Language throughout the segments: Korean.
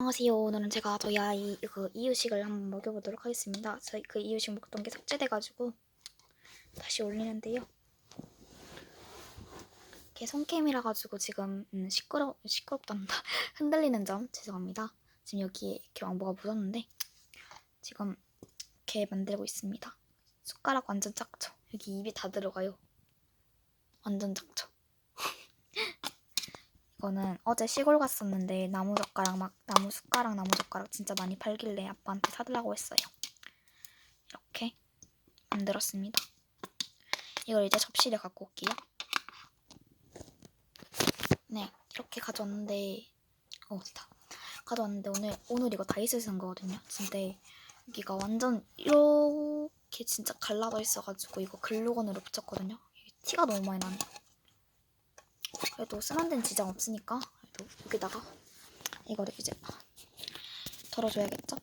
안녕하세요. 오늘은 제가 저희 아이 그 이유식을 한번 먹여보도록 하겠습니다. 저희 그 이유식 먹던 게 삭제돼가지고 다시 올리는데요. 이렇게 손캠이라 가지고 지금 음, 시끄러 시끄럽단다 흔들리는 점 죄송합니다. 지금 여기에 이렇게 왕보가 묻었는데 지금 이렇게 만들고 있습니다. 숟가락 완전 작죠? 여기 입이 다 들어가요. 완전 작죠? 이거는 어제 시골 갔었는데 나무 젓가락 막 나무 숟가락 나무 젓가락 진짜 많이 팔길래 아빠한테 사달라고 했어요. 이렇게 만들었습니다. 이걸 이제 접시에 갖고 올게요. 네, 이렇게 가져왔는데 어, 어디다 가져왔는데 오늘 오늘 이거 다이소에서 산 거거든요. 근데 여기가 완전 이렇게 진짜 갈라져 있어가지고 이거 글루건으로 붙였거든요. 티가 너무 많이 나네요. 그래도 쓰는 데는 지장 없으니까 그래도 여기다가 이거를 이제 덜어줘야겠죠?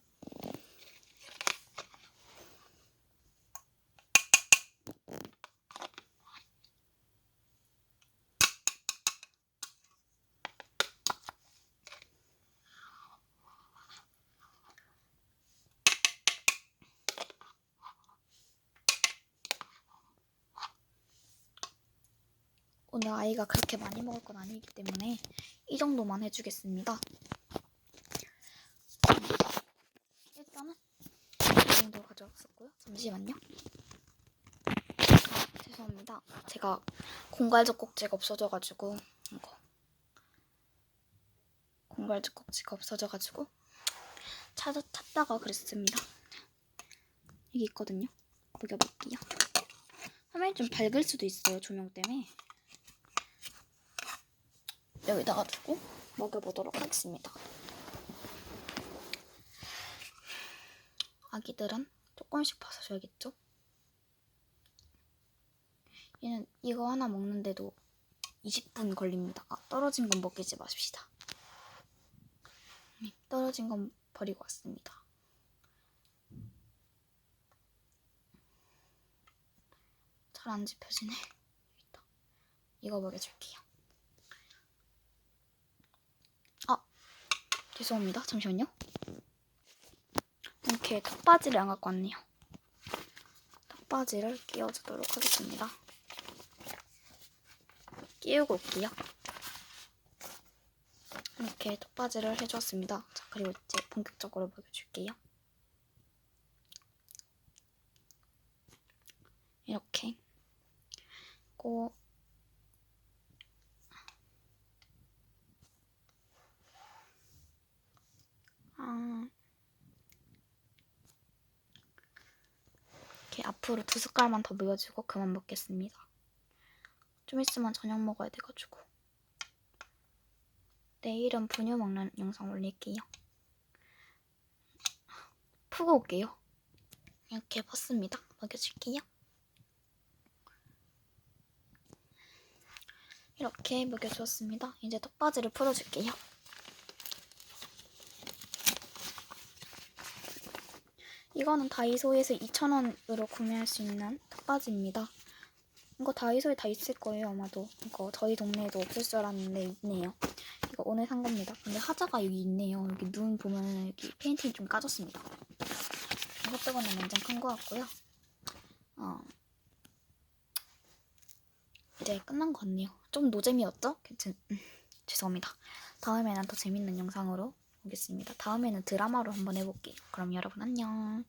오늘 아이가 그렇게 많이 먹을 건 아니기 때문에 이 정도만 해주겠습니다. 일단은 이 정도 가져왔었고요. 잠시만요. 아, 죄송합니다. 제가 공갈적 꼭지가 없어져가지고 이거 공갈적 꼭지가 없어져가지고 찾아 찾다가 그랬습니다. 여기 있거든요. 먹여볼게요. 화면이 좀 밝을 수도 있어요. 조명 때문에. 여기다가 두고 먹여보도록 하겠습니다. 아기들은 조금씩 벗어줘야겠죠? 얘는 이거 하나 먹는데도 20분 걸립니다. 아, 떨어진 건 먹이지 마십시다. 네, 떨어진 건 버리고 왔습니다. 잘 안 집혀지네. 이거 먹여줄게요. 죄송합니다. 잠시만요. 이렇게 턱바지를 안 갖고 왔네요. 턱바지를 끼워주도록 하겠습니다. 끼우고 올게요. 이렇게 턱바지를 해주었습니다. 자, 그리고 이제 본격적으로 보여줄게요. 이렇게 고 이렇게 앞으로 두 숟갈만 더 넣어주고 그만 먹겠습니다. 좀 있으면 저녁 먹어야 돼가지고. 내일은 분유 먹는 영상 올릴게요. 푸고 올게요. 이렇게 벗습니다. 먹여줄게요. 이렇게 먹여주었습니다. 이제 턱바지를 풀어줄게요. 이거는 다이소에서 2,000원으로 구매할 수 있는 턱바지입니다. 이거 다이소에 다 있을 거예요, 아마도. 이거 저희 동네에도 없을 줄 알았는데 있네요. 이거 오늘 산 겁니다. 근데 하자가 여기 있네요. 여기 눈 보면 여기 페인팅이 좀 까졌습니다. 이것 빼고는 완전 큰 거 같고요. 어. 이제 끝난 것 같네요. 좀 노잼이었죠? 괜찮, 음, 죄송합니다. 다음에는 더 재밌는 영상으로 오겠습니다. 다음에는 드라마로 한번 해볼게요. 그럼 여러분 안녕.